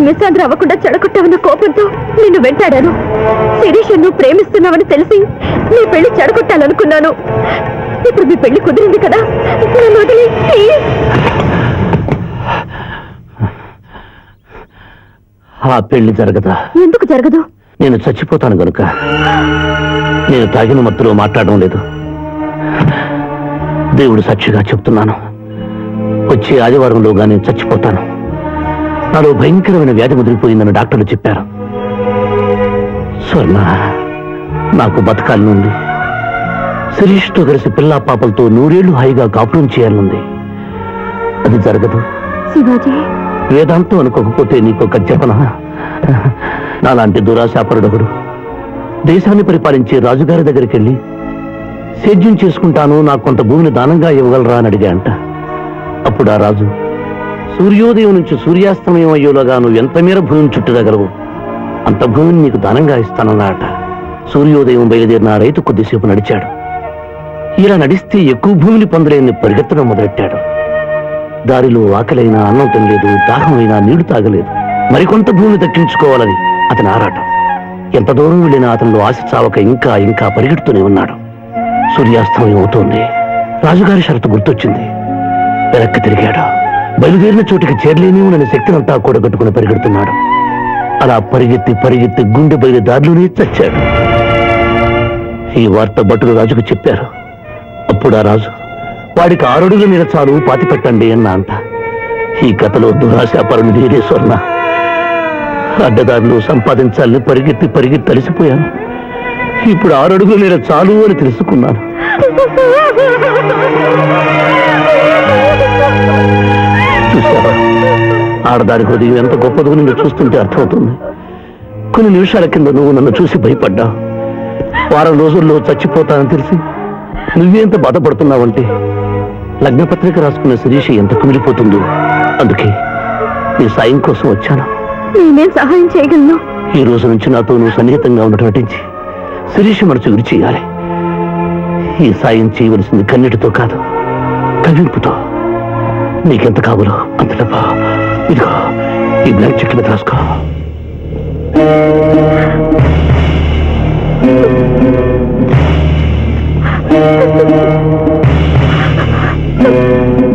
నిశాంద్ర అవ్వకుండా చెడగొట్టావన్న కోపంతో నిన్ను వెంటాడాను. శిరీష్ నువ్వు ప్రేమిస్తున్నావని తెలిసి నీ పెళ్ళి చెడగొట్టాలనుకున్నాను. ఇప్పుడు మీ పెళ్ళి కుదిరింది కదా? నన్ను వదిలి ప్లీజ్. ఆ పెళ్ళి జరగదా? ఎందుకు జరగదు? నేను చచ్చిపోతాను గనుక. నేను తాగిన మత్తులో మాట్లాడడం లేదు. దేవుడు సాక్షిగా చెప్తున్నాను. వచ్చే ఆదివారంలోగా నేను చచ్చిపోతాను. నాలో భయంకరమైన వ్యాధి ముదిరిపోయిందని డాక్టర్లు చెప్పారు. స్వర్ణ నాకు బతకాలనుంది. శిరీష్తో కలిసి పిల్లా పాపలతో నూరేళ్ళు హాయిగా కాపురం చేయాలనుంది. అది జరగదు. శివాజీ. వేదాంతం అనుకోకపోతే నీకొక చెప్పన నాలాంటి దురాశాపరుడొకడు. దేశాన్ని పరిపాలించే రాజుగారి దగ్గరికి వెళ్ళి సేద్యం చేసుకుంటాను నాకు కొంత భూమిని దానంగా ఇవ్వగలరా అని అడిగా అంట అప్పుడు ఆ రాజు సూర్యోదయం నుంచి సూర్యాస్తమయం అయ్యేలాగా నువ్వు ఎంత మేర భూమిని చుట్టదగలవు అంత భూమిని నీకు దానంగా ఇస్తానన్నాట సూర్యోదయం బయలుదేరిన రైతు కొద్దిసేపు నడిచాడు. ఇలా నడిస్తే ఎక్కువ భూమిని పొందలేని పరిగెత్తడం మొదలెట్టాడు. దారిలో ఆకలైనా అన్నం తినలేదు దాహమైనా నీళ్ళు తాగలేదు. మరికొంత భూమి దక్కించుకోవాలని అతని ఆరాటం. ఎంత దూరం వెళ్ళినా అతనిలో ఆశ చావక ఇంకా ఇంకా పరిగెడుతూనే ఉన్నాడు. సూర్యాస్తమయం అవుతోంది. రాజుగారి షరతు గుర్తొచ్చింది. వెనక్కి తిరిగాడు? బయలుదేరిన చోటికి చేరలేనివునని శక్తినంతా కూడగట్టుకుని పరిగెడుతున్నాడు. అలా పరిగెత్తి పరిగెత్తి గుండె బయలు దారిలోనే చచ్చాడు. ఈ వార్త భటులు రాజుకు చెప్పారు. అప్పుడు ఆ రాజు వాడికి ఆరుడుల మీద చాలు పాతి పెట్టండి అన్న అంట. ఈ కథలో దురాశాపరుని నేనే స్వర్ణ. అడ్డదారులు సంపాదించాలని పరిగెత్తి పరిగెత్తి తలిసిపోయాను ఇప్పుడు ఆరడుగుల మీద చాలు అని తెలుసుకున్నాను. ఆడదాని హృదయం ఎంత గొప్పదో నిన్ను చూస్తుంటే అర్థమవుతుంది. కొన్ని నిమిషాల కింద నువ్వు నన్ను చూసి భయపడ్డా. వారం రోజుల్లో చచ్చిపోతానని తెలిసి నువ్వేంత బాధపడుతున్నావంటే లగ్నపత్రిక రాసుకున్న శిరీష ఎంత కుమిలిపోతుందో. అందుకే నీ సాయం కోసం వచ్చాను. నేనేం సహాయం చేయగలను? ఈ రోజు నుంచి నాతో నువ్వు సన్నిహితంగా ఉండటం నటించి శిరీష మనసు విడి చేయాలి ఈ సాయం చేయవలసింది కన్నీటితో కాదు కవింపుతో నీకెంత కావాలో అంత డబ్బా ఇదిగో ఈ బ్లాక్ చెక్ మీద రాసుకో.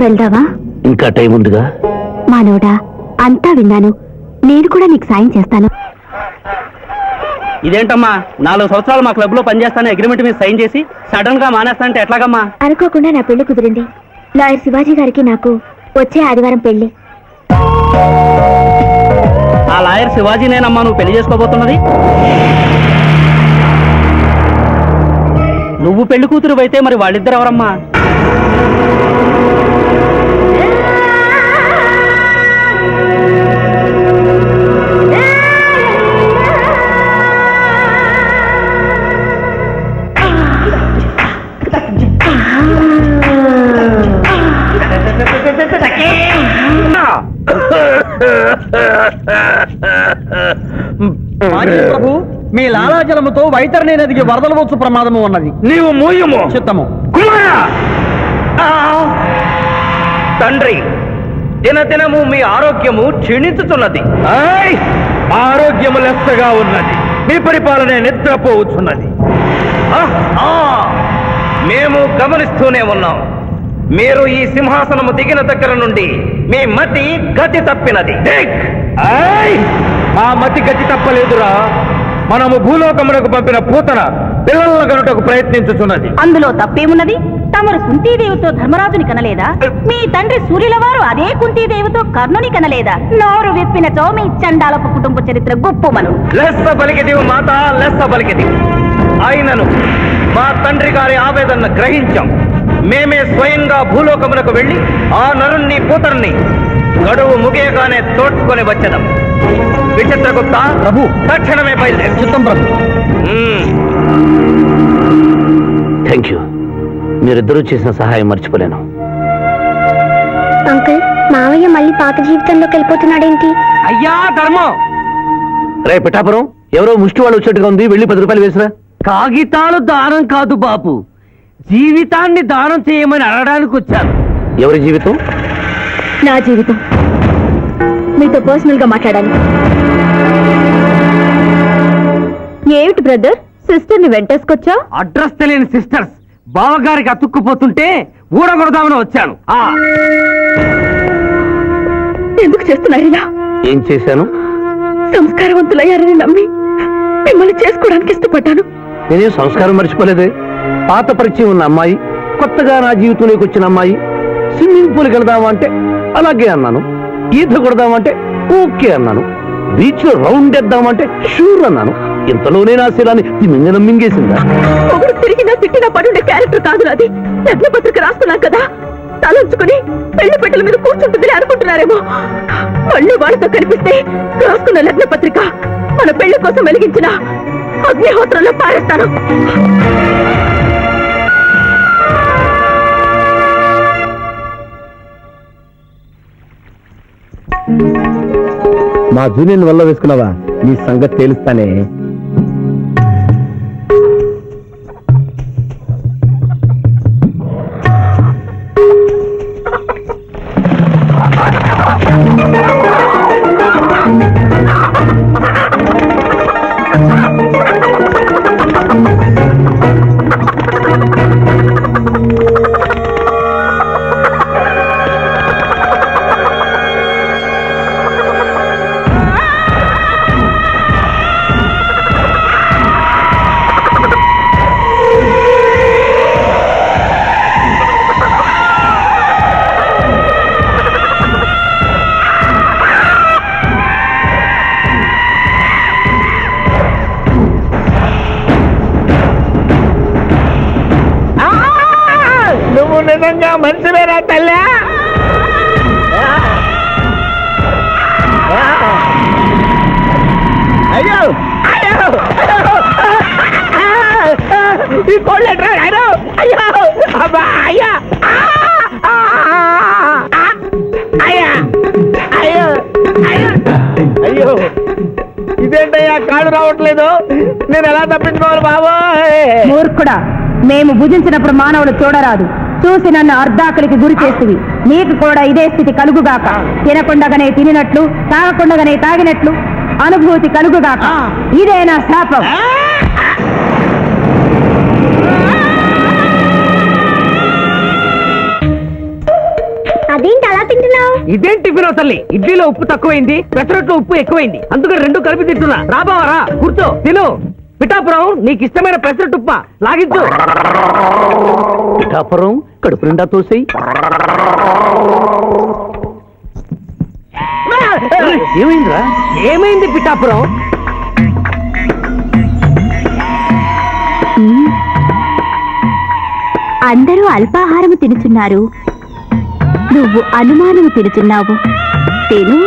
వెళ్దావా? ఇంకా టైం ఉందిగా? మానవుడా అంతా విన్నాను. నేను కూడా నీకు సాయం చేస్తాను. ఇదేంటమ్మా? నాలుగు సంవత్సరాలు మా క్లబ్లో పనిచేస్తాను అగ్రిమెంట్ మీద సైన్ చేసి సడన్గా మానేస్తానంటే ఎట్లాగమ్మా? అనుకోకుండా నా పెళ్ళి కుదిరింది. లాయర్ శివాజీ గారికి నాకు వచ్చే ఆదివారం పెళ్ళి ఆ లాయర్ శివాజీ నేనమ్మా నువ్వు పెళ్ళి చేసుకోబోతున్నది? నువ్వు పెళ్ళి కూతురు అయితే మరి వాళ్ళిద్దరు ఎవరమ్మా? మాజీ ప్రభు మీ లాలాజలముతో వైతరణి నదికి వరదలు వచ్చు ప్రమాదము ఉన్నది. నీవు మూయము. చిత్తము! తండ్రి దినదినము మీ ఆరోగ్యము క్షీణించుతున్నది! ఆరోగ్యము లెస్సగా ఉన్నది. మీ పరిపాలన నిద్రపోవచ్చున్నది! మేము గమనిస్తూనే ఉన్నాం. మీరు ఈ సింహాసనము దిగిన దగ్గర నుండి మీ మతి గతి తప్పినది! మా మతి గతి తప్పలేదురా. మనము భూలోకమునకు పంపిన పూతన పిల్లలను కనుటకు ప్రయత్నించుచున్నది. అందులో తప్పేమున్నది? తమరు కుంతీదేవితో ధర్మరాజుని కనలేదా? మీ తండ్రి సూర్యుల వారు అదే కుంతీదేవితో కర్ణుని కనలేదా? నోరు విప్పినచో మీ చండాలపు కుటుంబ చరిత్ర గొప్పమను లెస్స పలికిదివు మాత లెస్స పలికిది ఆయనను మా తండ్రి గారి ఆవేదన గ్రహించాం. మేమే స్వయంగా భూలోకమునకు వెళ్ళి ఆ నరుణ్ణి కూతుర్ని గడువు ముగియగానే తోడ్కొని వచ్చదం. విచిత్రగుప్త ప్రభు. తక్షణమే బయలుదేరు. చిత్తం ప్రభు. థ్యాంక్ యూ మీరిద్దరూ చేసిన సహాయం మర్చిపోలేను. అంకుల్ మావయ్య మళ్ళీ పాత జీవితంలోకి వెళ్ళిపోతున్నాడేంటి? అయ్యా ధర్మం! రే పిఠాపురం ఎవరో ముష్టి వాళ్ళు వచ్చేట్టుగా ఉంది వెళ్ళి పది రూపాయలు వేసిరా. కాగితాలు దానం కాదు బాబు. జీవితాన్ని దానం చేయమని అడగడానికి వచ్చాను. ఎవరి జీవితం? నా జీవితం. మీతో పర్సనల్గా మాట్లాడాలి. ఏమిటి బ్రదర్? సిస్టర్ని వెంటేసుకొచ్చా? అడ్రస్ తెలియని సిస్టర్స్ బావగారికి అతుక్కుపోతుంటే ఊడగొడదామని వచ్చాను. ఆ. ఎందుకు చేస్తున్నారు ఇలా? ఏం చేశాను? సంస్కారవంతులయ్యారని నమ్మి మిమ్మల్ని చేసుకోవడానికి ఇష్టపడ్డాను. నేనేం సంస్కారం మర్చిపోలేదే? పాత పరిచయం ఉన్న అమ్మాయి కొత్తగా నా జీవితంలోకి వచ్చిన అమ్మాయి స్విమ్మింగ్ పూల్కి వెళదామా అంటే అలాగే అన్నాను. ఈత కొడదామంటే ఓకే అన్నాను. బీచ్లో రౌండ్ వేద్దామంటే షూర్ అన్నాను. ఇంతలోనే నా శీలాన్ని తిమింగనం మింగేసిందా? ఒకడు తిరిగినా తిట్టినా పడుండే క్యారెక్టర్ కాదు నాది. లగ్న పత్రిక రాస్తున్నాం కదా. తలంచుకుని పెళ్ళి పెట్టెల మీద కూర్చుంటుందని అనుకుంటున్నారేమో. మళ్ళీ వాళ్ళతో కనిపిస్తే రాసుకున్న లగ్న పత్రిక మన పెళ్ళి కోసం వెలిగించిన అగ్నిహోత్రంలో పారేస్తాను. మా జూనియర్ వల్ల వేసుకున్నావా? నీ సంగతి తేలుస్తానే. నువ్వు నిజంగా మనిషివేరా తల్లా? అయ్యో! అయ్యో! ఈ కోళ్ళు ఎట్రా? అయ్యో! అయ్యో! అబ్బా! అయ్యా! అయ్యా! అయ్యో! అయ్యో! అయ్యో! ఇదేంటయ్యా? కాడు రావట్లేదు. నేను ఎలా తప్పించుకోవాలి బాబోయ్? మూర్ఖుడా మేము భుజించినప్పుడు మానవులు చూడరాదు చూసి నన్ను అర్ధాకలికి గురి చేస్తుంది నీకు కూడా ఇదే స్థితి కలుగుగాక. తినకుండగానే తినినట్లు తాగకుండగానే తాగినట్లు అనుభూతి కలుగుగాక. ఇదే నా శాపం. అదేంటి అలా తింటున్నావు? ఇదేం టిఫిన్ తల్లి? ఇడ్లీలో ఉప్పు తక్కువైంది పెసరట్లో ఉప్పు ఎక్కువైంది. అందుకని రెండు కలిపి తింటున్నా. రాబావరా కూర్చో. తిను. పిఠాపురం నీకు ఇష్టమైన పెసరట్టు ఉప్మా లాగించు. పిఠాపురం? కడుపు నిండా తోసేయి. ఏమైందిరా? ఏమైంది పిఠాపురం? అందరూ అల్పాహారము తినుచున్నారు. నువ్వు అనుమానము తినుచున్నావు. తిను.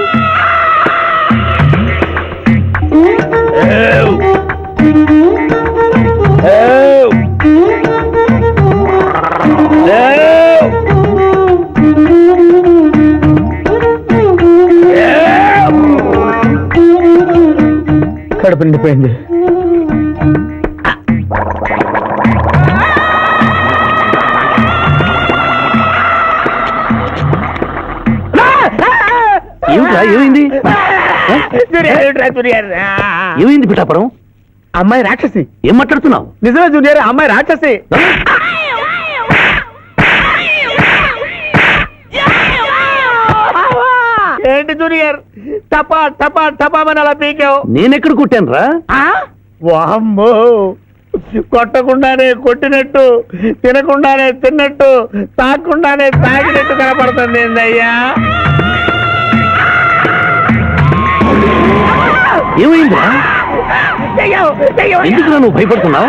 కడుపు నిండిపోయింది. ఏమిట్రా ఏమైంది? ఏమైంది పిఠాపురం? అమ్మాయి రాక్షసి. ఏం మాట్లాడుతున్నావు? నిజమే జూనియర్ అమ్మాయి రాక్షసి. ఏంటి జూనియర్? టపా టపా టపామని అలా పీకావు? నేనెక్కడ కొట్టాను రా వామ్మో! కొట్టకుండానే కొట్టినట్టు తినకుండానే తిన్నట్టు తాగకుండానే తాగినట్టు కనపడుతుంది ఏందయ్యా? ఏమైందిరా. ఎందుకు నువ్వు భయపడుతున్నావు.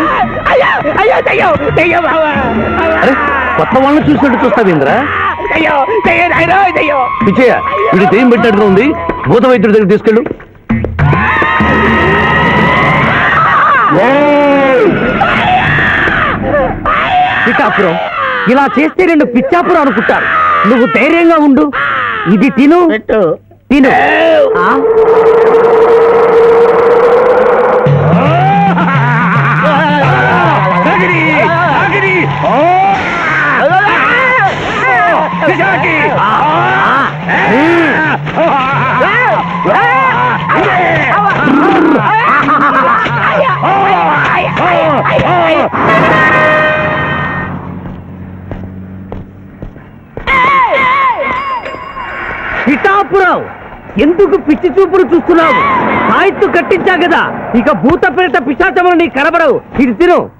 అరే కొత్త వాళ్ళని చూసినట్టు చూస్తావేంద్రా? పిచ్చయ్య ఇది దెయ్యం పెట్టినట్టుగా ఉంది? భూత వైద్యుడి దగ్గర తీసుకెళ్ళు. పిఠాపురం ఇలా చేస్తే రెండు పిచ్చాపురం అనుకుంటారు. నువ్వు ధైర్యంగా ఉండు. ఇది తిను. తిను. పిచ్చి చూపులు చూస్తున్నావు. సాయిత్తు కట్టించా కదా. ఇక భూత ప్రేత పిశాచములు నీకు కనబడవు. ఇది తిను.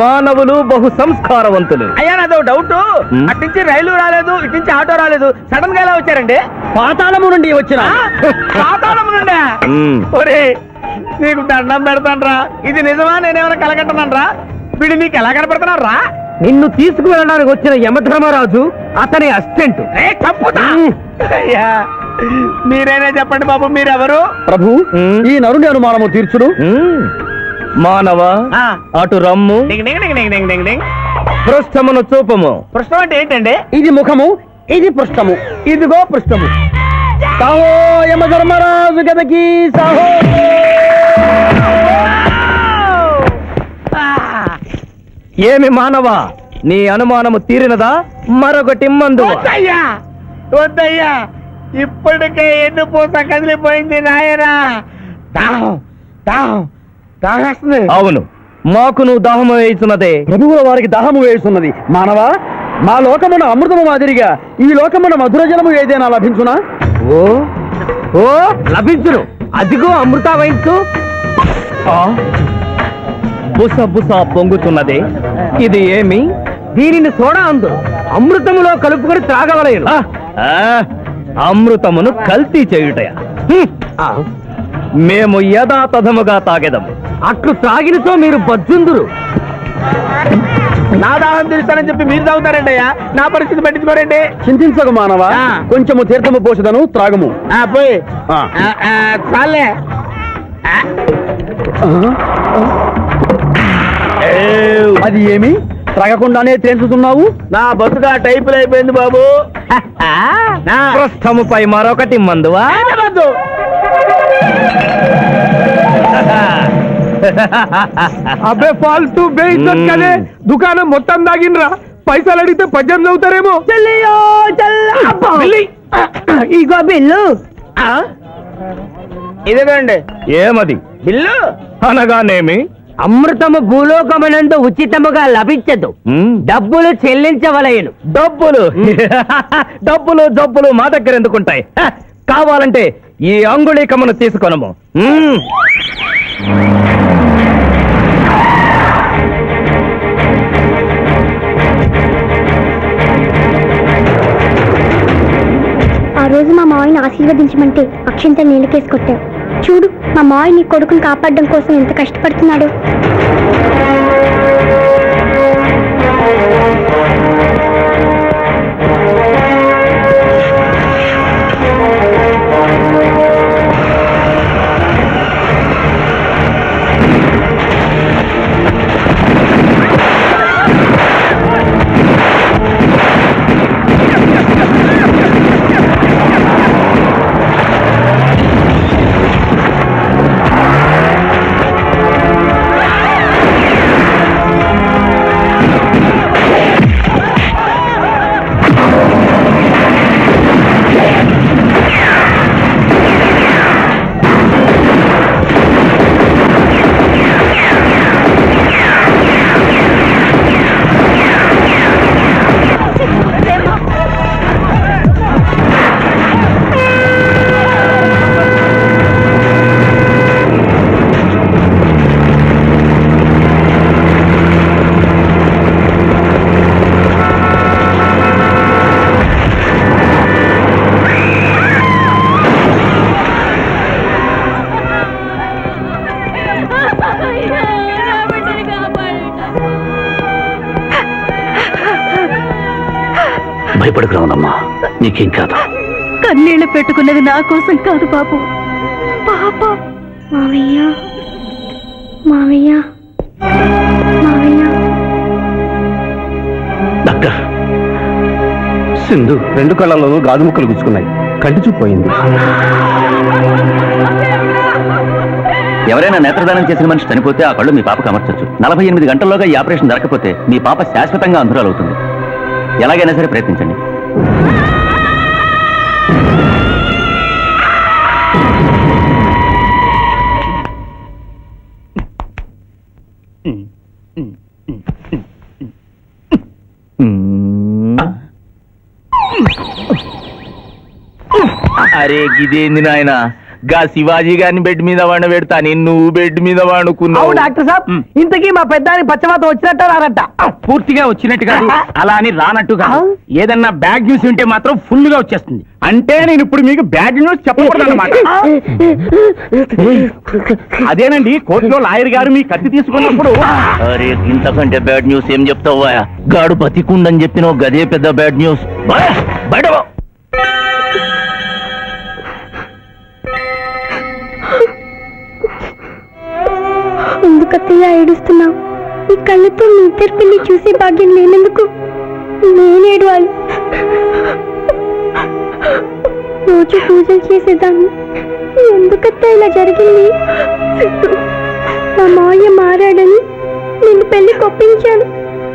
మానవులు బహు సంస్కారవంతులు అయ్యా నాదో డౌట్. మ్మ్. అట్నుంచి రైలు రాలేదు ఇటు నుంచి ఆటో రాలేదు. సడన్గా ఎలా వచ్చారండి? పాతాళము నుండి వచ్చిన. పాతాళము నుండి. ఒరే నీకు దండం పెడతానరా. ఇది నిజమా? నేనేమైనా కలగట్టనరా వీడు నీకు ఎలా కనపడుతున్నారా నిన్ను తీసుకువెళ్ళడానికి వచ్చిన యమధర్మరాజు అతని అసిస్టెంట్. అయ్యా మీరైనా చెప్పండి బాబు మీరెవరు? ప్రభు ఈ నరుని అనుమానము తీర్చుడు మానవ. అటు రమ్ము పృష్ఠమును చూపము. పృష్ఠం అంటే ఏంటండి? ఇది ముఖము ఇది పృష్ఠము ఇదిగో పృష్ఠము సాహో యమధర్మరాజు గదకి సాహో. ఏమి మానవ నీ అనుమానము తీరినదా? మరొకటి మందు. వద్దయ్యా వద్దయ్యా ఇప్పటికే ఎన్ను పూత కదిలిపోయింది నాయనా. దాహం దాహం దాహేస్తుంది. అవును. మాకు నువ్వు దాహము వేయుచున్నదే. ప్రభువుల వారికి దాహము వేస్తున్నది మానవా మా లోకమున అమృతము మాదిరిగా ఈ లోకమున మధుర జలము ఏదైనా లభించునా? ఓ ఓ లభించును. అదిగో అమృత వయస్సు? బుస బుస పొంగుతున్నదే ఇది ఏమి? దీనిని సోడా అందు. అమృతములో కలుపుకొని ఆ, అమృతమును కల్తీ చేయుటయా? మేము యథాతథముగా తాగెదము. అట్లు త్రాగినతో మీరు బజ్జుందురు నా దాహం తీరుస్తానని చెప్పి మీరు తాగుతారండి అయ్యా నా పరిస్థితి పట్టించుకోరండి చింతించకు మానవా కొంచెము తీర్థము పోషదను త్రాగము పోయి చాలే అది ఏమి త్రాగకుండానే తేల్చుతున్నావు నా బతుగా టైపులు అయిపోయింది బాబు పృష్ఠముపై మరొకటి మందువా అబ్బే ఫాల్తూ బే ఇజ్జత్ కదే. దుకాణం మొత్తం దాగినరా పైసలు అడిగితే పద్యం చదువుతారేమో. ఇగో బిల్లు. ఇదేనండి ఏమది? బిల్లు? అనగానేమి? అమృతము భూలోకమునందు ఉచితముగా లభించదు. డబ్బులు చెల్లించవలయను డబ్బులు? డబ్బులు జబ్బులు మా దగ్గర ఎందుకుంటాయి? కావాలంటే ఈ అంగుళీకమును తీసుకొనము. ఆశీర్వదించమంటే అక్షంత నీళ్ళకేసుకొట్టావు చూడు మా మావయ్య నీ కొడుకుని కాపాడడం కోసం ఎంత కష్టపడుతున్నాడు. నీకేం కాదు కన్నీళ్ళు పెట్టుకున్నది నా కోసం కాదు బాబు. పాప. మావయ్య. మావయ్య. మావయ్య. డాక్టర్ సింధు రెండు కళ్ళలోనూ గాజు ముక్కలు గుచ్చుకున్నాయి. కంటి చూపు పోయింది. ఎవరైనా నేత్రదానం చేసిన మనిషి చనిపోతే ఆ కళ్ళు మీ పాపకు అమర్చొచ్చు. నలభై ఎనిమిది గంటల్లోగా ఈ ఆపరేషన్ జరగకపోతే మీ పాప శాశ్వతంగా అంధురాలవుతుంది. ఎలాగైనా సరే ప్రయత్నించండి. అరే గిదేంది నాయనా? గా శివాజీ గారిని బెడ్ మీద వండ పెడతా నువ్వు బెడ్ మీద వండుకున్నావు డాక్టర్ సాబ్. ఇంతకీ మా పెద్దానికి పచ్చమాతం వచ్చినట్ట రారట. పూర్తిగా వచ్చినట్టు కాదు. అలా అని రానట్టు కాదు. ఏదన్నా బ్యాడ్ న్యూస్ ఉంటే మాత్రం ఫుల్గా వచ్చేస్తుంది. అంటే నేను ఇప్పుడు మీకు బ్యాడ్ న్యూస్ చెప్పకూడదు అనమాట అదేనండి కోర్టులో లాయర్ గారు మీ కత్తి తీసుకున్నప్పుడు. అరే ఇంతకంటే బ్యాడ్ న్యూస్ ఏం చెప్తావా గాడు బతికుండని చెప్పిన గదే పెద్ద బ్యాడ్ న్యూస్. బయట ఎందుకత్తయ్య ఏడుస్తున్నావు? ఈ కళ్ళతో మీ ఇద్దరు పిల్లి చూసే భాగ్యం లేనందుకు నేను ఏడవాలి. రోజు పూజలు చేసేదాన్ని. ఎందుకత్త ఇలా జరిగింది? మా మావయ్య మారాడని నేను పెళ్ళి కొప్పించాను.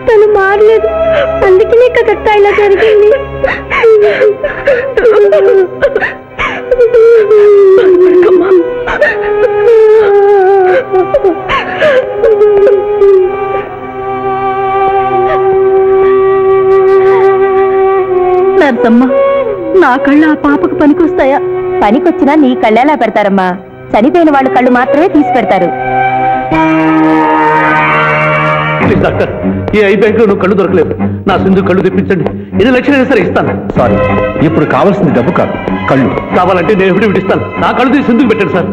తను మారలేదు. అందుకనే కదత్త ఇలా జరిగింది. నర్సమ్మ నా కళ్ళు ఆ పాపకు పనికొస్తాయా? పనికొచ్చినా నీ కళ్ళెలా పెడతారమ్మా? చనిపోయిన వాళ్ళ కళ్ళు మాత్రమే తీసి పెడతారు. డాక్టర్ ఈ ఐ బ్యాంక్లో నువ్వు కళ్ళు దొరకలేదు. నా సింధు కళ్ళు తెప్పించండి. ఎన్ని లక్షలైనా సరే ఇస్తాను. సారీ ఇప్పుడు కావాల్సింది డబ్బు కాదు. కళ్ళు. కావాలంటే నేను ఎప్పుడు ఇస్తాను నా కళ్ళు తీసి సింధుకు పెట్టండి సార్.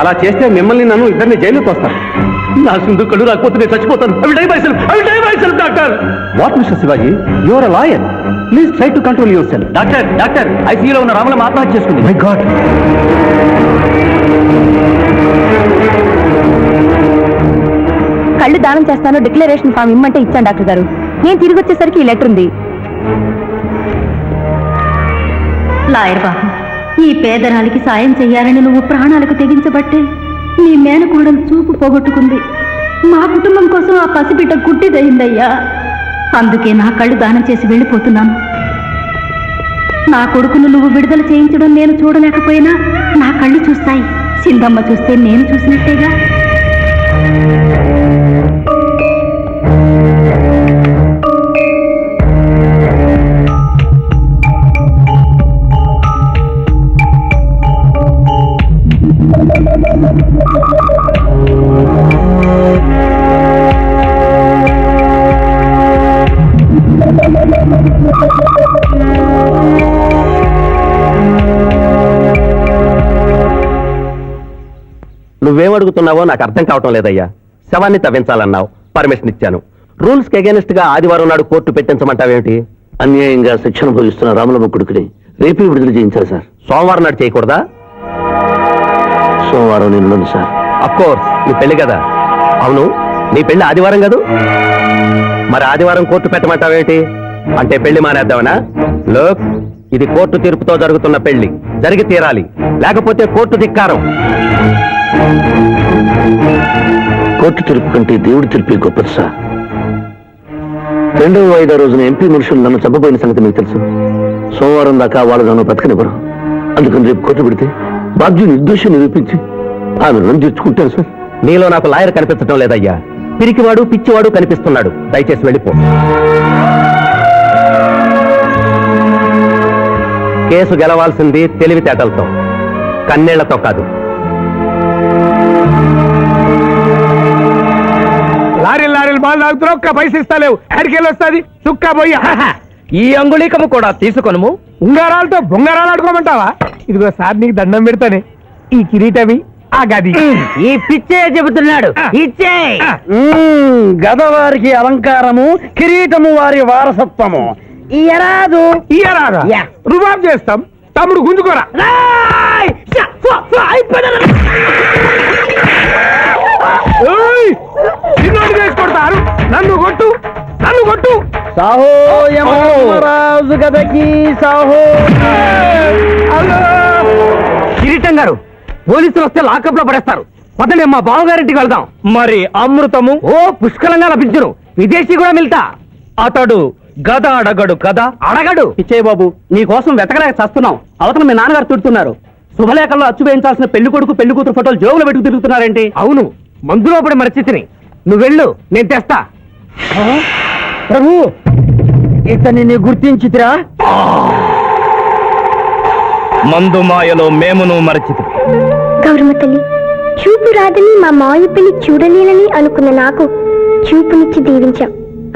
అలా చేస్తే మిమ్మల్ని నన్ను ఇద్దరిని జైలుకి వస్తాను నా సింధు కళ్ళు రాకపోతే నేను చచ్చిపోతాను. అవి డై మై సెల్ఫ్ అవి die doctor. What mister Shivaji your lawyer please try to control yourself doctor doctor ఐసీయూలో ఉన్న రాముల ఆత్మహత్య చేసుకుంది. మై గాడ్ కళ్ళు దానం చేస్తాను డిక్లరేషన్ ఫామ్ ఇమ్మంటే ఇచ్చాను డాక్టర్ గారు. నేను తిరిగి వచ్చేసరికి ఈ లెటర్ ఉంది. లాయర్ బాబు. ఈ పేదరాలికి సాయం చెయ్యాలని నువ్వు ప్రాణాలకు తెగించబట్టే నీ మేనకోడలు చూపు పోగొట్టుకుంది. మా కుటుంబం కోసం ఆ పసిబిడ్డ గుడ్డిదయ్యిందయ్యా అందుకే నా కళ్ళు దానం చేసి వెళ్ళిపోతున్నాను. నా కొడుకును నువ్వు విడుదల చేయించడం నేను చూడలేకపోయినా నా కళ్ళు చూస్తాయి. సింధమ్మ చూస్తే నేను చూసినట్టేగా? అడుగుతున్నావో నాకు అర్థం కావటం లేదయ్యా. శవాన్ని తవ్వించాలన్నావు. పర్మిషన్ ఇచ్చాను. రూల్స్కి అగేనిస్ట్గా ఆదివారం నాడు కోర్టు పెట్టించమంటావేంటి అన్యాయంగా శిక్షణ భోగిస్తున్న రాములమ్మ కొడుకుని రేపే విడుదల చేయించాలి సార్. సోమవారం నాడు చేయకూడదా? సోమవారం నేను సార్. అఫ్ కోర్స్ నీ పెళ్ళి కదా. అవును నీ పెళ్ళి ఆదివారం కదూ? మరి ఆదివారం కోర్టు పెట్టమంటావేంటి అంటే పెళ్ళి మానేద్దామనా? లోక్ ఇది కోర్టు తీర్పుతో జరుగుతున్న పెళ్ళి జరిగి తీరాలి. లేకపోతే కోర్టు ధిక్కారం. కోర్టు తీర్పు కంటే దేవుడి తీర్పే గొప్పది సార్. రెండవ వాయిదా రోజున ఎంపీ మనుషులు నన్ను చంపబోయిన సంగతి మీకు తెలుసు. సోమవారం దాకా వాళ్ళు నన్ను బ్రతకనివ్వరు అందుకని రేపు కోర్టు పెడితే బాధ్యు నిర్దోషం నిరూపించి ఆమె రుణం తీర్చుకుంటాను సార్. నీలో నాకు లాయర్ కనిపించడం లేదయ్యా. పిరికివాడు పిచ్చివాడు కనిపిస్తున్నాడు. దయచేసి వెళ్ళిపో. కేసు గెలవాల్సింది తెలివితేటలతో కన్నేళ్ళతో కాదు. లారీలు లారీలు బాగా తాగుతున్నావు ఒక్క పైసలు ఇస్తలేవు ఎక్కడికి వస్తుంది? చుక్క పోయి. ఈ అంగుళీకము కూడా తీసుకొనుము. ఉంగారాలతో బొంగారాలు ఆడుకోమంటావా? ఇదిగో సార్ నీకు దండం పెడతానే. ఈ కిరీటమి ఆ గది. ఈ పిచ్చే చెబుతున్నాడు. ఇచ్చే. గదవారికి అలంకారము కిరీటము వారి వారసత్వము. ఇయరాదు ఇయరాదా రుబాబ్ చేస్తాం. తమ్ముడు గుంజుకోరా. ఏయ్! కొట్టు నన్ను కొట్టు. సాహో రాజు గదకి సాహో. కిరీటం గారు పోలీసులు వస్తే లాకప్లో పడేస్తారు. పదండి మా బావగారింటికి వెళ్దాం. మరి అమృతము? ఓ పుష్కలంగా లభించును. విదేశీ కూడా మిల్తా అతడు గద అడగడు కదా? అడగడు. పిచ్చయ్య బాబు నీ కోసం వెతకలేక చస్తున్నాం అవతల మీ నాన్నగారు తిడుతున్నారు. శుభలేఖల్లో అచ్చు వేయించాల్సిన పెళ్ళి కొడుకు పెళ్ళి కూతురు ఫోటోలు జోగులు పెట్టుకు తిరుగుతున్నారేంటి? అవును. మందులో పడి మరచితిని. నువ్వు వెళ్ళు నేను తెస్తా. ప్రభు ఇతన్ని నీ గుర్తించితిరా? మందు మాయలో మేమును మరచితి గౌరమ్మ తల్లి చూపు రాదని మా మాయ పెళ్ళి చూడలేనని అనుకున్న నాకు చూపునిచ్చి దీవించాం.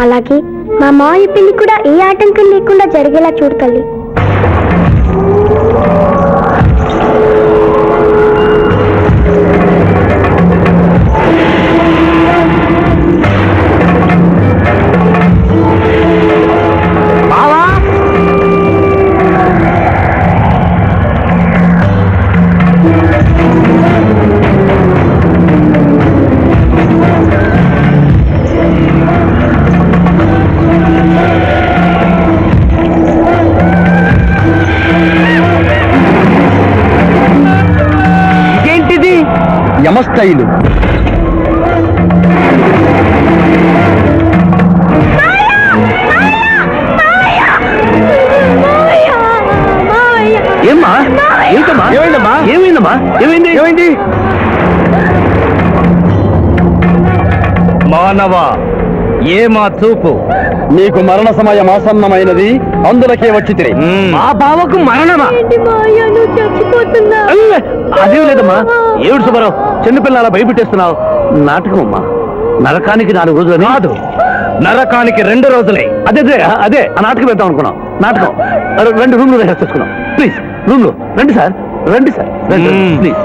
అలాగే మా మాయ పెళ్ళి కూడా ఏ ఆటంకం లేకుండా జరిగేలా చూడు తల్లి. యమస్థైలు ఏమ్మా? ఏంటమ్మా? ఏమైందమ్మా? ఏమైందమ్మా? ఏమైంది? ఏమైంది? మానవ ఏ మా చూపు? నీకు మరణ సమయం ఆసన్నమైనది అందులకే వచ్చి తిరిగి మా బావకు మరణమా? అదేం లేదమ్మా? ఏమిటి సుబ్బారావు చిన్నపిల్లల భయపెట్టేస్తున్నావు? నాటకం అమ్మా. నరకానికి నాలుగు రోజులు కాదు. నరకానికి రెండు రోజులే. అదే అదే అదే ఆ నాటకం వేద్దాం అనుకున్నాం. నాటకం. రెండు రూమ్లు వేసేసుకున్నాం ప్లీజ్ రూమ్లో రండి సార్. రండి సార్. రండి. ప్లీజ్